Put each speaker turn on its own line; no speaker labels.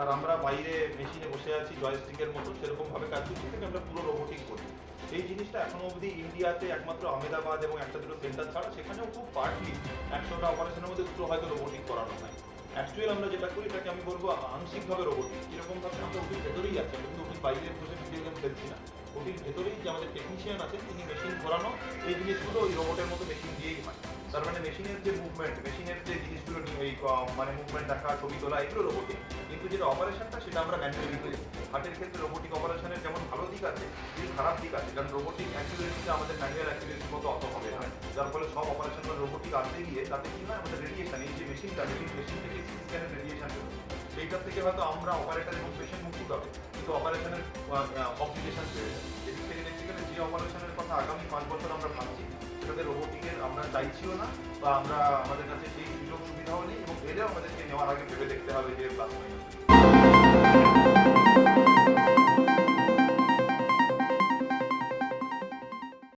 আর আমরা বাইরে মেশিনে বসে আছি জয়স্টিকের মতো, সেরকম ভাবে কাজ করছি, সেটাকে আমরা পুরো রোবোটিক করি এই জিনিসটা এখনও অবধি ইন্ডিয়াতে একমাত্র আহমেদাবাদ এবং একটা দুটো সেন্টার ছাড়া, সেখানেও খুব পার্টলি একশোটা অপারেশনের মধ্যে দুটো হয়তো রোবোটিক করানো হয়। অ্যাকচুয়ালি আমরা যেটা করি, এটাকে আমি বলব আংশিকভাবে রোবোটিক যেরকম ভাবে আমরা ওটির ভেতরেই আছি কিন্তু ওটির বাইরে বসে ভিডিও গেম খেলছি না। ওটির ভেতরেই যে আমাদের টেকনিশিয়ান আছেন, তিনি মেশিন ঘোরানো, এই জিনিসগুলো ওই রোবটের মতো মেশিন দিয়েই হয়। তার মানে মেশিনের যে মুভমেন্ট মেশিনের যে এই মানে মুভমেন্ট দেখা, ছবি তোলা, এগুলো রোবোটিক কিন্তু যেটা অপারেশনটা সেটা আমরা ম্যানুয়ালি করি। হার্টের ক্ষেত্রে রোবোটিক অপারেশনের যেমন ভালো দিক আছে কিছু খারাপ দিক আছে। কারণ রোবোটিক অ্যাক্টিভিটিটা আমাদের ম্যানুয়াল অ্যাক্টিভিটির মতো অত হবে না। যার ফলে সব অপারেশন রোবোটিক আসতে গিয়ে তাতে কি হয়, আমাদের রেডিয়েশন এই যে মেশিনটা মেশিন মেশিন থেকে স্ক্যানের রেডিয়েশন সেইটার থেকে হয়তো আমরা অপারেটর এবং পেশেন্ট মুক্তি পাবে। কিন্তু অপারেশনের কমপ্লিকেশন বেড়ে যায় এদিক থেকে দেখতে গেলে যে অপারেশনের কথা আগামী পাঁচ বছর আমরা ভাবছি চাইছিও না, বা আমরা আমাদের কাছে সেই সুযোগ সুবিধাও নেই এবং এটাও আমাদেরকে নেওয়ার আগে ভেবে দেখতে হবে যে